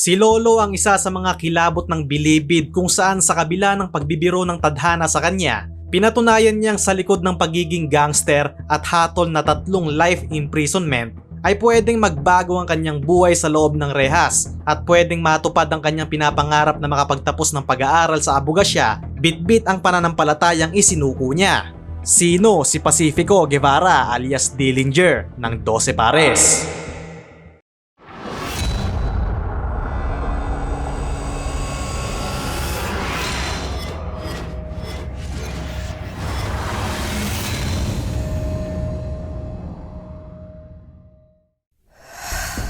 Si Lolo ang isa sa mga kilabot ng bilibid kung saan sa kabila ng pagbibiro ng tadhana sa kanya, pinatunayan niyang sa likod ng pagiging gangster at hatol na tatlong life imprisonment ay pwedeng magbago ang kanyang buhay sa loob ng rehas at pwedeng matupad ang kanyang pinapangarap na makapagtapos ng pag-aaral sa abogasya, bitbit ang pananampalatayang isinuko niya. Sino si Pacifico Guevara alias Dillinger ng 12 Pares?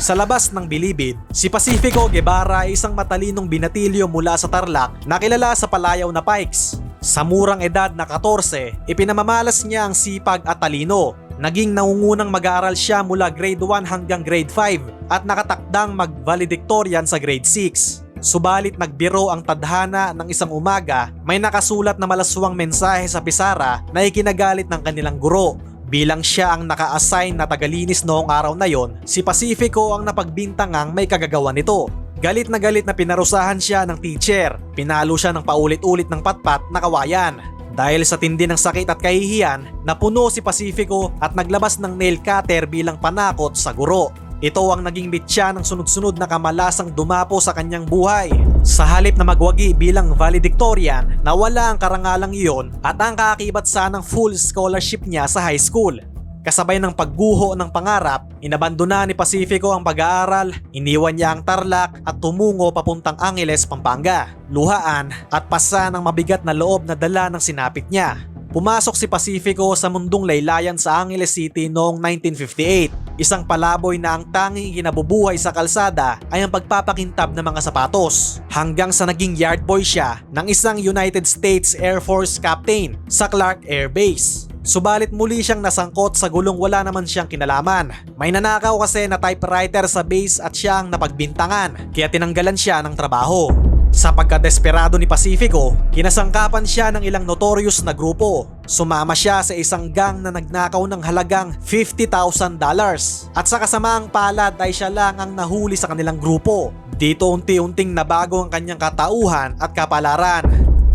Sa labas ng Bilibid, si Pacifico Guevara ay isang matalinong binatilyo mula sa Tarlac na kilala sa palayaw na Pikes. Sa murang edad na 14, ipinamamalas niya ang sipag at talino. Naging nangungunang mag-aaral siya mula grade 1 hanggang grade 5 at nakatakdang mag-valedictorian sa grade 6. Subalit nagbiro ang tadhana ng isang umaga, may nakasulat na malaswang mensahe sa pisara na ikinagalit ng kanilang guro Bilang siya ang naka-assign na tagalinis noong araw na yon, si Pacifico ang napagbintangang may kagagawa nito. Galit na galit na pinarusahan siya ng teacher. Pinalo siya ng paulit-ulit ng patpat na kawayan. Dahil sa tindi ng sakit at kahihiyan, napuno si Pacifico at naglabas ng nail cutter bilang panakot sa guro. Ito ang naging bitya ng sunod-sunod na kamalasang dumapo sa kanyang buhay. Sa halip na magwagi bilang valedictorian, nawala ang karangalang iyon at ang kaakibat sanang full scholarship niya sa high school. Kasabay ng pagguho ng pangarap, inabandona ni Pacifico ang pag-aaral, iniwan niya ang Tarlac at tumungo papuntang Angeles, Pampanga. Luhaan at pasa ng mabigat na loob na dala ng sinapit niya. Pumasok si Pacifico sa mundong laylayan sa Angeles City noong 1958. Isang palaboy na ang tanging kinabubuhay sa kalsada ay ang pagpapakintab ng mga sapatos. Hanggang sa naging yard boy siya ng isang United States Air Force captain sa Clark Air Base. Subalit muli siyang nasangkot sa gulong wala naman siyang kinalaman. May nanakaw kasi na typewriter sa base at siya ang napagbintangan kaya tinanggalan siya ng trabaho. Sa pagkadesperado ni Pacifico, kinasangkapan siya ng ilang notorious na grupo. Sumama siya sa isang gang na nagnakaw ng halagang $50,000 at sa kasamaang palad ay siya lang ang nahuli sa kanilang grupo. Dito unti-unting nabago ang kanyang katauhan at kapalaran.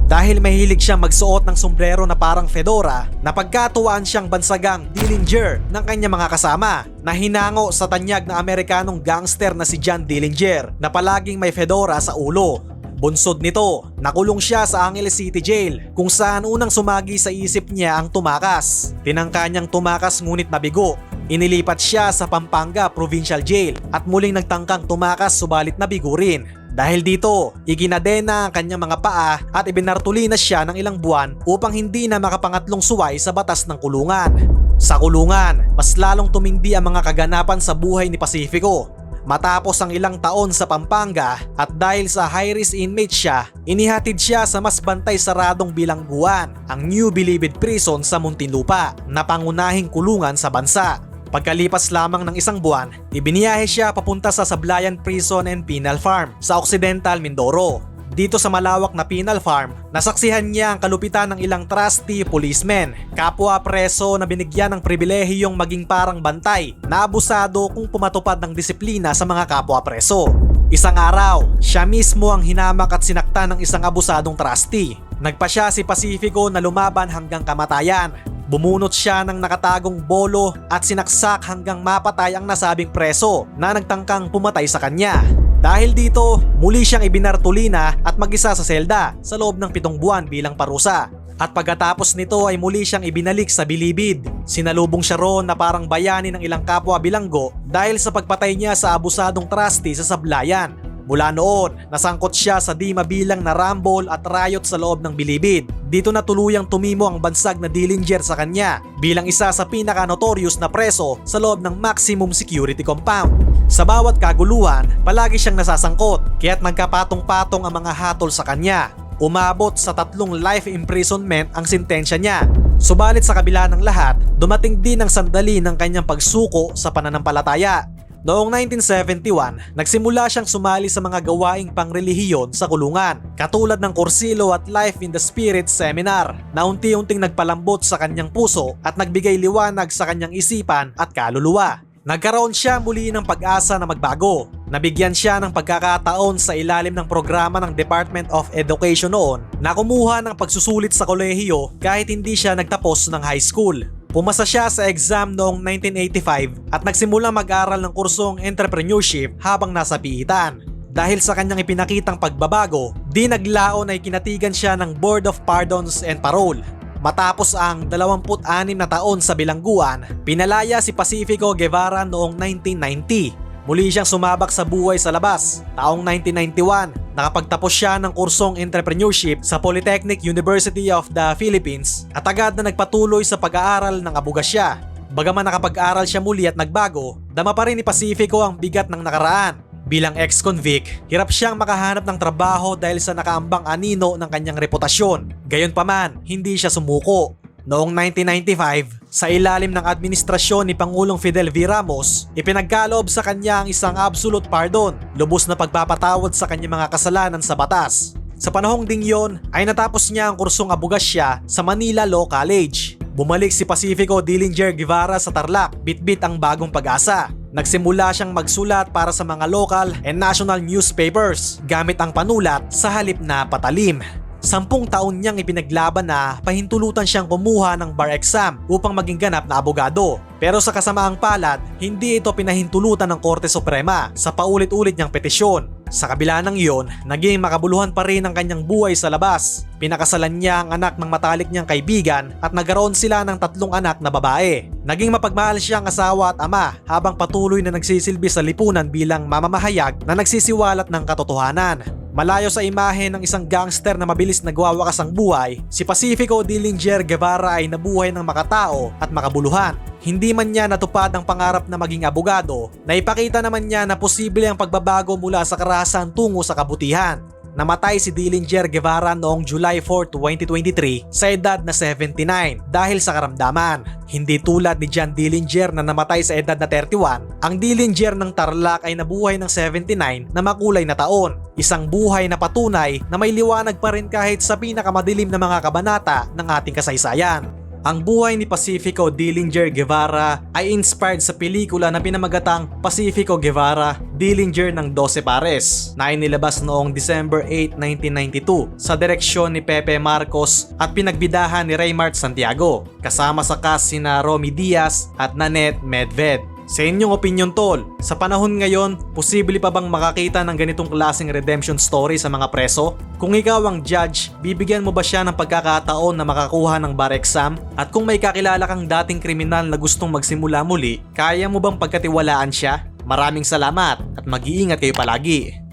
Dahil mahilig siyang magsuot ng sombrero na parang fedora, napagkatuwaan siyang bansagang Dillinger ng kanyang mga kasama na hinango sa tanyag na Amerikanong gangster na si John Dillinger na palaging may fedora sa ulo. Bunsod nito, nakulong siya sa Angeles City Jail kung saan unang sumagi sa isip niya ang tumakas. Tinangka niyang tumakas ngunit nabigo. Inilipat siya sa Pampanga Provincial Jail at muling nagtangkang tumakas subalit nabigo rin. Dahil dito, iginadena ang kanyang mga paa at ibinartulina siya ng ilang buwan upang hindi na makapangatlong suway sa batas ng kulungan. Sa kulungan, mas lalong tumindi ang mga kaganapan sa buhay ni Pacifico. Matapos ang ilang taon sa Pampanga at dahil sa high-risk inmate siya, inihatid siya sa mas bantay saradong bilangguan, ang New Bilibid Prison sa Muntinlupa, na pangunahing kulungan sa bansa. Pagkalipas lamang ng isang buwan, ibiniyahe siya papunta sa Sablayan Prison and Penal Farm sa Occidental Mindoro. Dito sa malawak na penal farm, nasaksihan niya ang kalupitan ng ilang trusty policemen, kapwa preso na binigyan ng pribilehiyong maging parang bantay, na abusado kung pumatupad ng disiplina sa mga kapwa preso. Isang araw, siya mismo ang hinamak at sinaktan ng isang abusadong trusty. Nagpa siya si Pacifico na lumaban hanggang kamatayan. Bumunot siya ng nakatagong bolo at sinaksak hanggang mapatay ang nasabing preso na nagtangkang pumatay sa kanya. Dahil dito, muli siyang ibinartulina at mag-isa sa selda sa loob ng pitong buwan bilang parusa. At pagkatapos nito ay muli siyang ibinalik sa bilibid. Sinalubong siya roon na parang bayani ng ilang kapwa bilanggo dahil sa pagpatay niya sa abusadong trusty sa sablayan. Mula noon, nasangkot siya sa di mabilang na rumble at riot sa loob ng bilibid. Dito na tuluyang tumimo ang bansag na Dillinger sa kanya bilang isa sa pinaka-notorious na preso sa loob ng maximum security compound. Sa bawat kaguluhan, palagi siyang nasasangkot kaya't nagkapatong-patong ang mga hatol sa kanya. Umabot sa tatlong life imprisonment ang sintensya niya. Subalit sa kabila ng lahat, dumating din ang sandali ng kanyang pagsuko sa pananampalataya. Noong 1971, nagsimula siyang sumali sa mga gawaing pangrelihiyon sa kulungan, katulad ng Corsilo at Life in the Spirit Seminar na unti-unting nagpalambot sa kanyang puso at nagbigay liwanag sa kanyang isipan at kaluluwa. Nagkaroon siya muli ng pag-asa na magbago. Nabigyan siya ng pagkakataon sa ilalim ng programa ng Department of Education noon na kumuha ng pagsusulit sa kolehiyo kahit hindi siya nagtapos ng high school. Pumasa siya sa exam noong 1985 at nagsimula mag-aral ng kursong entrepreneurship habang nasa piitan. Dahil sa kanyang ipinakitang pagbabago, di naglaon ay kinatigan siya ng Board of Pardons and Parole. Matapos ang 26 na taon sa bilangguan, pinalaya si Pacifico Guevara noong 1990. Muli siyang sumabak sa buhay sa labas. Taong 1991, nakapagtapos siya ng kursong entrepreneurship sa Polytechnic University of the Philippines at agad na nagpatuloy sa pag-aaral ng abugasya. Bagaman nakapag-aral siya muli at nagbago, dama pa rin ni Pacifico ang bigat ng nakaraan. Bilang ex-convict, hirap siyang makahanap ng trabaho dahil sa nakaambang anino ng kanyang reputasyon. Gayunpaman, hindi siya sumuko. Noong 1995, sa ilalim ng administrasyon ni Pangulong Fidel V. Ramos, ipinagkaloob sa kanya ang isang absolute pardon, lubos na pagpapatawad sa kanyang mga kasalanan sa batas. Sa panahong ding yon, ay natapos niya ang kursong abugasya sa Manila Law College. Bumalik si Pacifico Dillinger Guevara sa Tarlac, bitbit ang bagong pag-asa. Nagsimula siyang magsulat para sa mga local and national newspapers gamit ang panulat sa halip na patalim. Sampung taon niyang ipinaglaban na pahintulutan siyang kumuha ng bar exam upang maging ganap na abogado. Pero sa kasamaang palad, hindi ito pinahintulutan ng Korte Suprema sa paulit-ulit niyang petisyon. Sa kabila ng iyon, naging makabuluhan pa rin ang kanyang buhay sa labas. Pinakasalan niya ang anak ng matalik niyang kaibigan at nagkaroon sila ng tatlong anak na babae. Naging mapagmahal siyang asawa at ama habang patuloy na nagsisilbi sa lipunan bilang mamamahayag na nagsisiwalat ng katotohanan. Malayo sa imahe ng isang gangster na mabilis nagwawakas ang buhay, si Pacifico Dillinger Guevara ay nabuhay ng makatao at makabuluhan. Hindi man niya natupad ang pangarap na maging abogado, naipakita naman niya na posible ang pagbabago mula sa karahasan tungo sa kabutihan. Namatay si Dillinger Guevara noong July 4, 2023 sa edad na 79 dahil sa karamdaman. Hindi tulad ni John Dillinger na namatay sa edad na 31, ang Dillinger ng Tarlac ay nabuhay ng 79 na makulay na taon. Isang buhay na patunay na may liwanag pa rin kahit sa pinakamadilim na mga kabanata ng ating kasaysayan. Ang buhay ni Pacifico Dillinger Guevara ay inspired sa pelikula na pinamagatang Pacifico Guevara, Dillinger ng 12 Pares na inilabas noong December 8, 1992 sa direksyon ni Pepe Marcos at pinagbidahan ni Raymart Santiago kasama sa cast sina Romy Diaz at Nanette Medved. Sa inyong opinion tol, sa panahon ngayon, posible pa bang makakita ng ganitong klaseng redemption story sa mga preso? Kung ikaw ang judge, bibigyan mo ba siya ng pagkakataon na makakuha ng bar exam? At kung may kakilala kang dating kriminal na gustong magsimula muli, kaya mo bang pagkatiwalaan siya? Maraming salamat at mag-iingat kayo palagi.